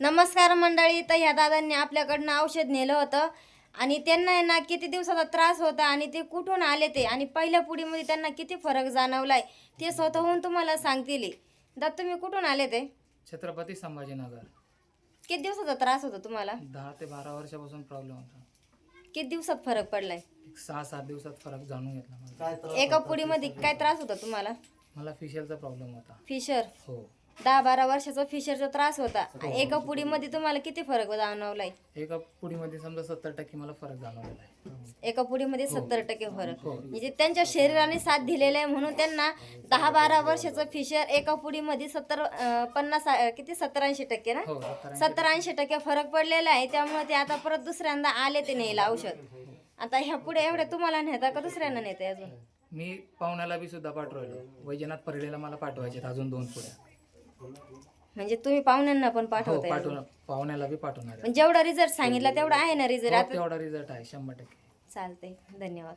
नमस्कार मंडळी तर ह्या दादांनी आपल्याकडनं औषध नेलं होतं. आणि त्यांना ना किती दिवसाचा त्रास होता आणि ते कुठून आले ते? आणि पहिल्या पुढीमध्ये त्यांना किती फरक जाणवलाय ते स्वतःहून तुम्हाला सांगतील. दादा तुम्ही कुठून आले ते? छत्रपती संभाजीनगर. किती दिवसाचा त्रास होता तुम्हाला? दहा ते बारा वर्षापासून प्रॉब्लेम होता. किती दिवसात फरक पडलाय? एक सहा सात दिवसात फरक जाणून घेतला मला. एका पुडीमध्ये काय त्रास होता तुम्हाला? मला फिशलचा प्रॉब्लेम होता. फिशर? हो. दहा बारा वर्षाचा फिशरचा त्रास होता. एका पुडीमध्ये तुम्हाला किती फरक जाणवलाय? एका पुडीमध्ये समजा सत्तर टक्के मला फरक जाणवलेला आहे. एका पुडीमध्ये सत्तर टक्के फरक. म्हणजे त्यांच्या शरीराने साथ दिलेला आहे म्हणून त्यांना दहा बारा वर्षाचं फिशर एका पुडीमध्ये सत्तर पन्नास किती? सत्तर ऐंशी टक्के ना? हो सत्तर ऐंशी टक्के फरक पडलेला आहे. त्यामुळे ते आता परत दुसऱ्यांदा आले ते नेलं औषध. आता ह्या पुढे एवढे तुम्हाला नेता का दुसऱ्यांना नेते अजून? मी पाहुण्याला बी सुद्धा पाठवलं. वैजनाथ परडेला मला पाठवायचे अजून दोन पुड्या म्हणजे तुम्ही पाहुण्यांना पण हो पाठवताय पाठवून पाहुण्याला बी पाठवणार आहे. पण जेवढा रिझल्ट सांगितला तेवढा आहे ना रिझल्ट हो, आता तेवढा रिझल्ट आहे शंभर टक्के. चालतंय. धन्यवाद.